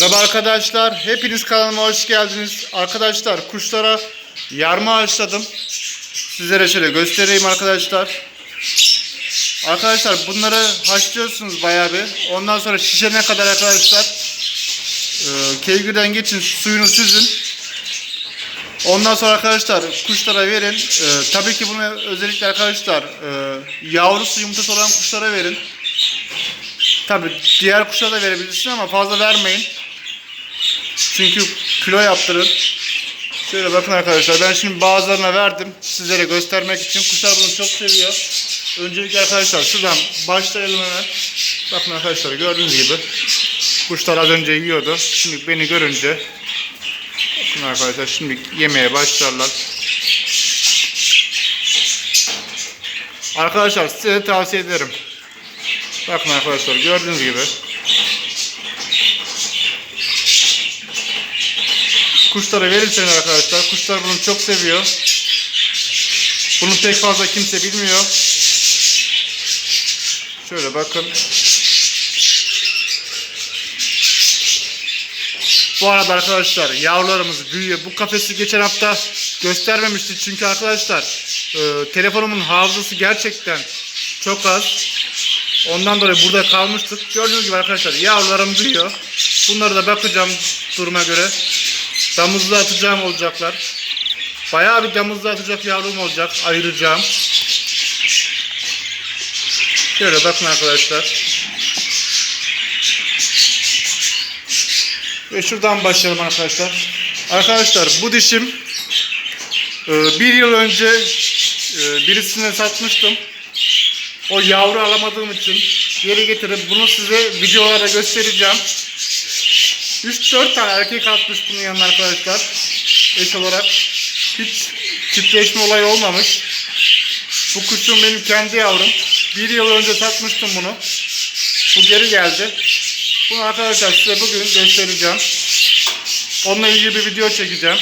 Merhaba arkadaşlar. Hepiniz kanalıma hoş geldiniz. Arkadaşlar kuşlara yarma açladım. Sizlere şöyle göstereyim arkadaşlar. Arkadaşlar bunları haşlıyorsunuz bayağı bir. Ondan sonra şişene kadar arkadaşlar e, kevgirden geçin suyunu süzün. Ondan sonra arkadaşlar kuşlara verin. E, tabii ki bunu özellikle arkadaşlar e, yavrusu yumurtası olan kuşlara verin. Tabii diğer kuşlara da verebilirsin ama fazla vermeyin. Çünkü kilo yaptırır. Şöyle bakın arkadaşlar ben şimdi bazılarına verdim. Sizlere göstermek için. Kuşlar bunu çok seviyor. Öncelikle arkadaşlar şuradan başlayalım hemen. Bakın arkadaşlar gördüğünüz gibi. Kuşlar az önce yiyordu. Şimdi beni görünce Bakın arkadaşlar şimdi yemeye başlarlar. Arkadaşlar size tavsiye ederim. Bakın arkadaşlar gördüğünüz gibi. Kuşlara verirseniz arkadaşlar kuşlar bunu çok seviyor. Bunu pek fazla kimse bilmiyor. Şöyle bakın. Bu arada arkadaşlar yavrularımız büyüyor. Bu kafesi geçen hafta göstermemiştik çünkü arkadaşlar e, telefonumun hafızası gerçekten çok az. Ondan dolayı burada kalmıştık. Gördüğünüz gibi arkadaşlar yavrularım büyüyor. Bunları da bakacağım duruma göre. Damızlı atacağım olacaklar. Bayağı bir damızlı atacak yavrum olacak. Ayıracağım. Şöyle bakın arkadaşlar. Ve şuradan başlayalım arkadaşlar. Arkadaşlar bu dişim e, bir yıl önce e, birisine satmıştım. O yavru alamadığım için geri getirip bunu size videolarda göstereceğim. 3-4 tane erkek atmış bunun yanına arkadaşlar. Eş olarak hiç çiftleşme olayı olmamış. Bu kuşum benim kendi yavrum. Bir yıl önce satmıştım bunu. Bu geri geldi. Bunu arkadaşlar size bugün göstereceğim. Onunla ilgili bir video çekeceğim.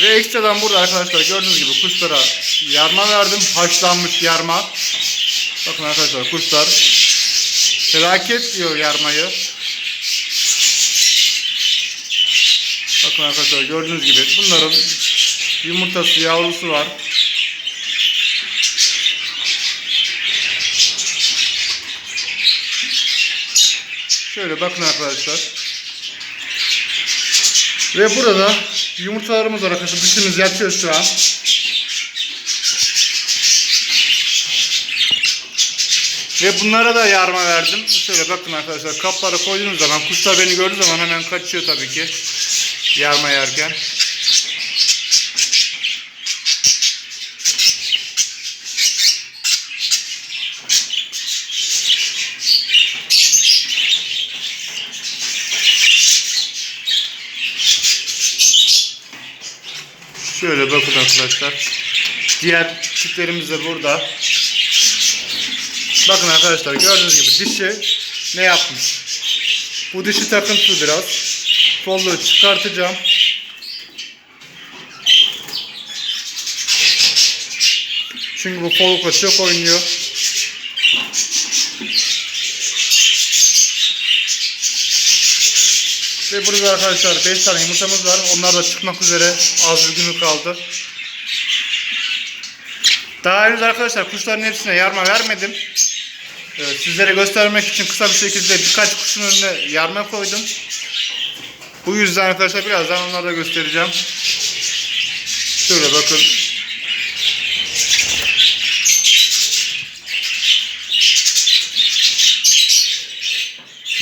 Ve ekstradan burada arkadaşlar gördüğünüz gibi kuşlara yarma verdim. Haşlanmış yarma. Bakın arkadaşlar kuşlar felaket diyor yarmayı. Bakın arkadaşlar gördüğünüz gibi bunların yumurtası yavrusu var. Şöyle bakın arkadaşlar. Ve burada yumurtalarımız var arkadaşlar. Dişimiz yatıyor şu an. Ve bunlara da yarma verdim. Şöyle bakın arkadaşlar kapları koyduğunuz zaman kuşlar beni gördüğü zaman hemen kaçıyor tabii ki. Yarma yerken. Şöyle bakın arkadaşlar. Diğer çiftlerimiz de burada. Bakın arkadaşlar gördüğünüz gibi dişi ne yapmış? Bu dişi takıntılı biraz. Kolları çıkartacağım. Çünkü bu kollukla çok oynuyor. Ve burada arkadaşlar 5 tane yumurtamız var. Onlar da çıkmak üzere. Az bir günü kaldı. Daha henüz arkadaşlar kuşların hepsine yarma vermedim. Ee, sizlere göstermek için kısa bir şekilde birkaç kuşun önüne yarma koydum. Bu yüzden arkadaşlar birazdan onları da göstereceğim. Şöyle bakın.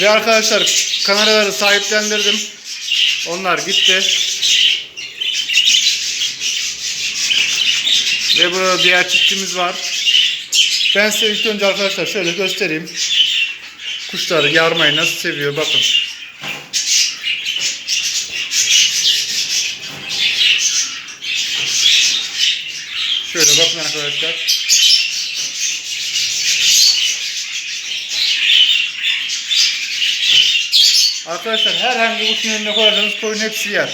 Ve arkadaşlar kanaryaları sahiplendirdim. Onlar gitti. Ve burada diğer çiftimiz var. Ben size ilk önce arkadaşlar şöyle göstereyim. Kuşları yarmayı nasıl seviyor bakın. Şöyle bakın arkadaşlar. Arkadaşlar herhangi kuşun önüne koyarsanız koyun hepsi yer.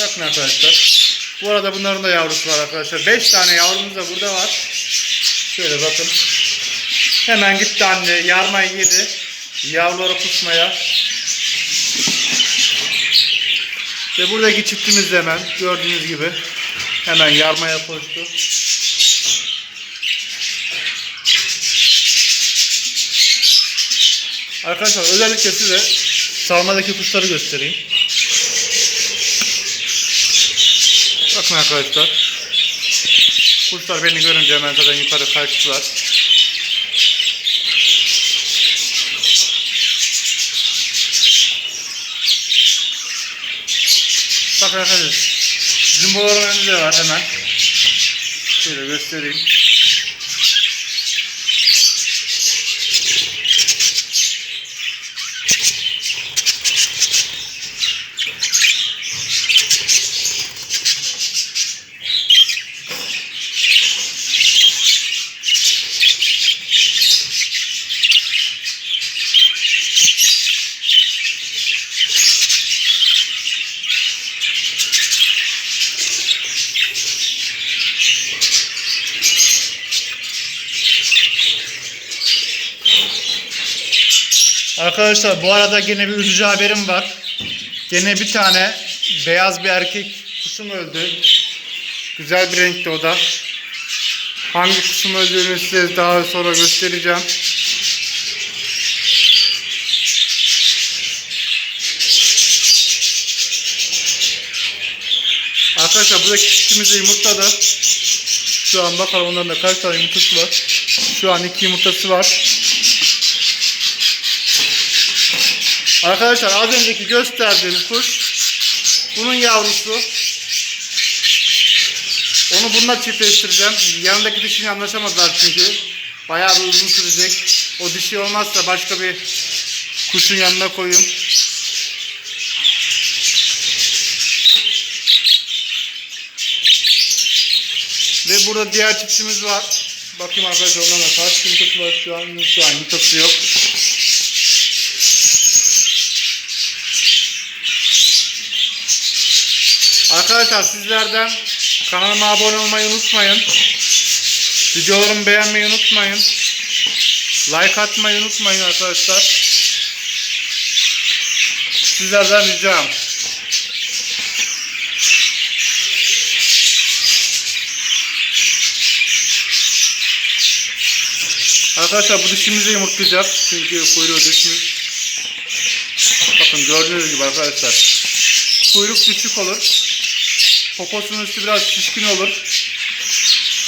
Bakın arkadaşlar. Bu arada bunların da yavrusu var arkadaşlar. 5 tane yavrumuz da burada var. Şöyle bakın. Hemen gitti anne yarmayı yedi. Yavruları kusmaya. Ve buradaki çiftimiz de hemen gördüğünüz gibi hemen yarmaya koştu. Arkadaşlar özellikle size salmadaki kuşları göstereyim. Bakın arkadaşlar. Kuşlar beni görünce hemen zaten yukarı kaçtılar. Bakın arkadaşlar. Zimboların önünde var hemen. Şöyle göstereyim. Arkadaşlar bu arada yine bir üzücü haberim var. Gene bir tane beyaz bir erkek kuşum öldü. Güzel bir renkti o da. Hangi kuşum öldüğünü size daha sonra göstereceğim. Arkadaşlar buradaki çiftimizi yumurtladı. Şu an bakalım onların da kaç tane yumurtası var. Şu an iki yumurtası var. Arkadaşlar az önceki gösterdiğim kuş bunun yavrusu. Onu bununla çiftleştireceğim. Yanındaki dişini anlaşamadılar çünkü. Bayağı bir uzun sürecek. O dişi olmazsa başka bir kuşun yanına koyayım. Ve burada diğer çiftimiz var. Bakayım arkadaşlar ondan da kaç yumurtası var şu an. Şu an yumurtası yok. Arkadaşlar sizlerden kanalıma abone olmayı unutmayın. Videolarımı beğenmeyi unutmayın. Like atmayı unutmayın arkadaşlar. Sizlerden ricam. Arkadaşlar bu dişimizi yumurtlayacak. Çünkü kuyruğu düşmüş. Bakın gördüğünüz gibi arkadaşlar. Kuyruk düşük olur. Poposunun üstü biraz şişkin olur.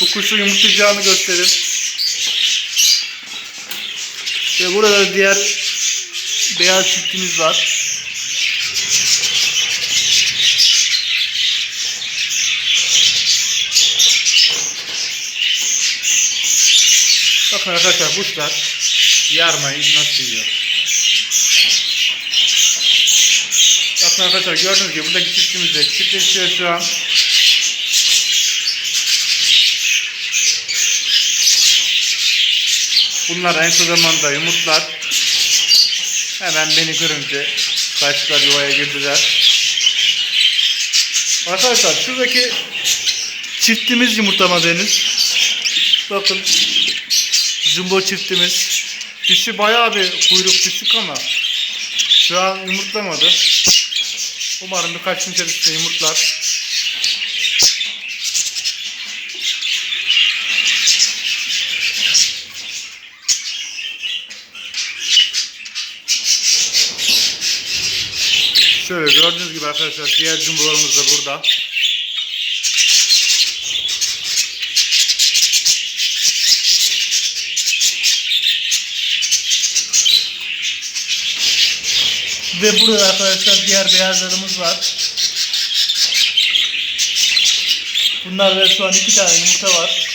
Bu kuşu yumurtlayacağını gösterir. Ve burada diğer beyaz çiftimiz var. Bakın arkadaşlar kuşlar yarmayı nasıl yiyor. Bakın arkadaşlar gördüğünüz gibi buradaki çiftimiz de çiftleşiyor şu an. Bunlar en kısa zamanda yumurtlar. Hemen beni görünce kaçtılar yuvaya girdiler. Arkadaşlar şuradaki çiftimiz yumurtlama deniz. Bakın jumbo çiftimiz. Dişi bayağı bir kuyruk düşük ama şu an yumurtlamadı. Umarım birkaç gün içerisinde yumurtlar. Şöyle gördüğünüz gibi arkadaşlar diğer cumburlarımız da burada. Ve burada arkadaşlar diğer beyazlarımız var. Bunlarda şu an iki tane yumurta var.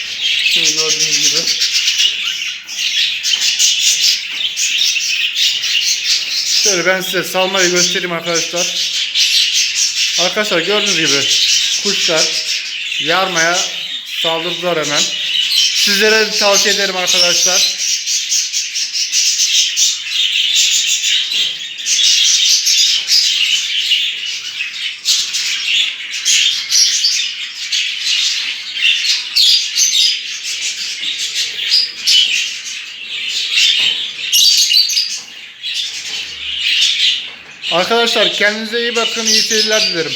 Şöyle gördüğünüz gibi. Şöyle ben size salmayı göstereyim arkadaşlar. Arkadaşlar gördüğünüz gibi kuşlar yarmaya saldırdılar hemen. Sizlere tavsiye ederim arkadaşlar. Arkadaşlar kendinize iyi bakın. iyi seyirler dilerim.